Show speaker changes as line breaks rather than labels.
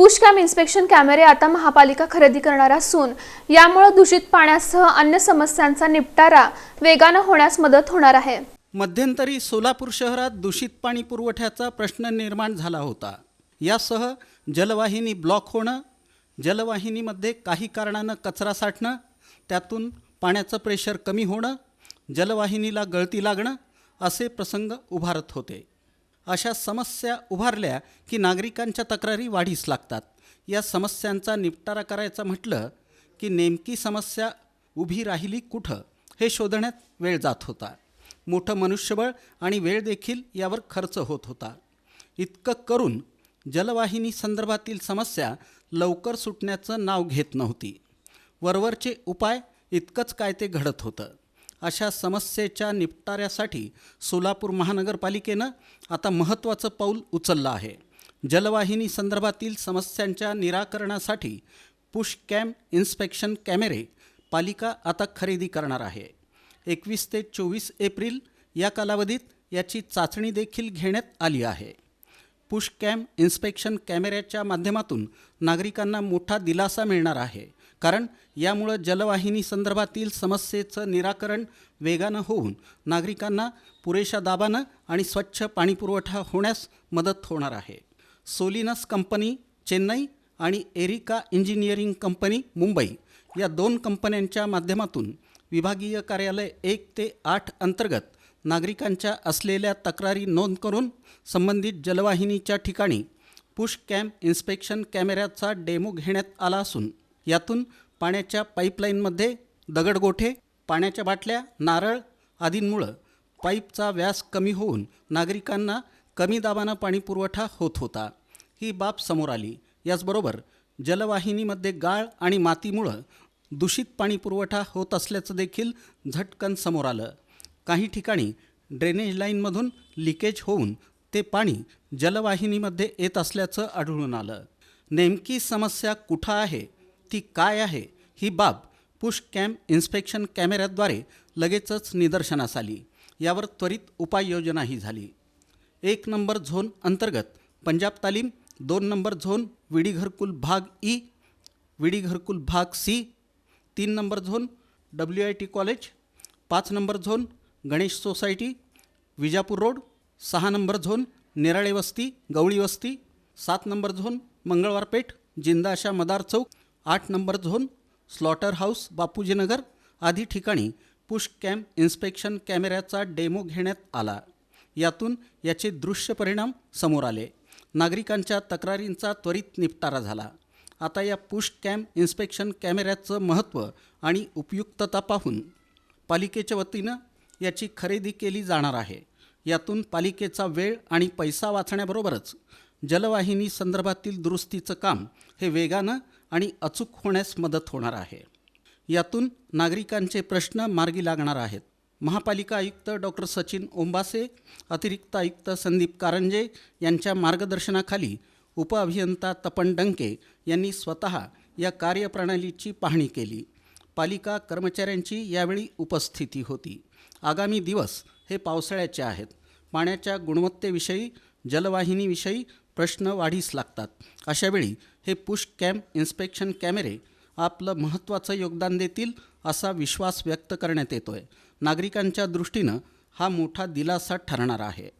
पुशकॅम inspection कॅमेरे आता महापालिका खरेदी करणार असून यामुळे दूषित पाण्यासह अन्य समस्यांचा निपटारा वेगानं होण्यास मदत होणार आहे.
मध्यंतरी सोलापूर शहरात दूषित पाणी पुरवठ्याचा प्रश्न निर्माण झाला होता. यासह जलवाहिनी ब्लॉक होणं जलवाहिनीमध्ये काही कारणानं कचरा साठणं त्यातून पाण्याचं प्रेशर कमी होणं जलवाहिनीला गळती लागणं असे प्रसंग उभारत होते. अशा समस्या उभारल्या की नागरिकांच्या तक्रारी वाढीस लागतात. या समस्यांचा निपटारा करायचा म्हटलं की नेमकी समस्या उभी राहिली कुठं हे शोधण्यात वेळ जात होता. मोठं मनुष्यबळ आणि वेळ देखील यावर खर्च होत होता. इतकं करून जलवाहिनी संदर्भातील समस्या लवकर सुटण्याचं नाव घेत नव्हती. वरवरचे उपाय इतकंच काय ते घडत होतं. अशा समस्येच्या निपटाऱ्यासाठी सोलापूर महानगरपालिकेनं आता महत्त्वाचं पाऊल उचललं आहे. जलवाहिनी संदर्भातील समस्यांच्या निराकरणासाठी पुश कॅम इन्स्पेक्शन कॅमेरे पालिका आता खरेदी करणार आहे. एकवीस ते चोवीस एप्रिल या कालावधीत याची चाचणी देखील घेण्यात आली आहे. पुश कॅम इन्स्पेक्शन कॅमेऱ्याच्या माध्यमातून नागरिकांना मोठा दिलासा मिळणार आहे. कारण यामुळं जलवाहिनी संदर्भातील समस्येचं निराकरण वेगानं होऊन नागरिकांना पुरेशा दाबानं आणि स्वच्छ पाणीपुरवठा होण्यास मदत होणार आहे. सोलिनस कंपनी चेन्नई आणि एरिका इंजिनिअरिंग कंपनी मुंबई या दोन कंपन्यांच्या माध्यमातून विभागीय कार्यालय एक ते आठ अंतर्गत नागरिकांच्या असलेल्या तक्रारी नोंद करून संबंधित जलवाहिनीच्या ठिकाणी पुश कॅम्प इन्स्पेक्शन कॅमेऱ्याचा डेमो घेण्यात आला असून यातून पाण्याच्या पाईपलाईनमध्ये दगडगोठे पाण्याच्या बाटल्या नारळ आदींमुळं पाईपचा व्यास कमी होऊन नागरिकांना कमी दाबानं पाणीपुरवठा होत होता. ही बाब समोर आली. याचबरोबर जलवाहिनीमध्ये गाळ आणि मातीमुळं दूषित पाणीपुरवठा होत असल्याचं देखील झटकन समोर आलं. काही ठिकाणी ड्रेनेज लाईनमधून लिकेज होऊन ते पाणी जलवाहिनीमध्ये येत असल्याचं आढळून आलं. नेमकी समस्या कुठं आहे? ती काय आहे ही बाब पुश कॅम्प इन्स्पेक्शन कॅमेऱ्याद्वारे लगेचच निदर्शनास आली. यावर त्वरित उपाययोजनाही झाली. एक नंबर झोन अंतर्गत पंजाब तालीम दोन नंबर झोन विडी घरकुल भाग ई विडी घरकुल भाग सी तीन number zone W I T college पाच number zone Ganesh society Vijapur road सहा नंबर झोन नेराळे वस्ती गवळी वस्ती सात नंबर झोन मंगळवार पेठ जिंदाशा मदार चौक आठ number zone slaughter house Bapujinagar आदी ठिकाणी पुश कॅम्प इन्स्पेक्शन कॅमेऱ्याचा डेमो घेण्यात आला. यातून याचे दृश्य परिणाम समोर आले. नागरिकांच्या तक्रारींचा त्वरित निपटारा झाला. आता या पुश कॅम्प इन्स्पेक्शन कॅमेऱ्याचं महत्त्व आणि उपयुक्तता पाहून पालिकेच्या वतीनं याची खरेदी केली जाणार आहे. यातून पालिकेचा वेळ आणि पैसा वाचण्याबरोबरच जलवाहिनी संदर्भातील दुरुस्तीचं काम हे वेगानं आणि अचूक होण्यास मदत होणार आहे. यातून नागरिकांचे प्रश्न मार्गी लागणार आहेत. महापालिका आयुक्त डॉक्टर सचिन ओंबासे अतिरिक्त आयुक्त संदीप कारंजे यांच्या मार्गदर्शनाखाली उपअभियंता तपन डंके यांनी स्वतः या कार्यप्रणालीची पाहणी केली. पालिका कर्मचाऱ्यांची यावेळी उपस्थिती होती. आगामी दिवस हे पावसाळ्याचे आहेत. पाण्याच्या गुणवत्तेविषयी जलवाहिनीविषयी प्रश्न वाढीस लागतात. अशावेळी हे पुश कॅम्प इन्स्पेक्शन कॅमेरे आपलं महत्त्वाचं योगदान देतील असा विश्वास व्यक्त करण्यात येतोय. नागरिकांच्या दृष्टीनं हा मोठा दिलासा ठरणार आहे.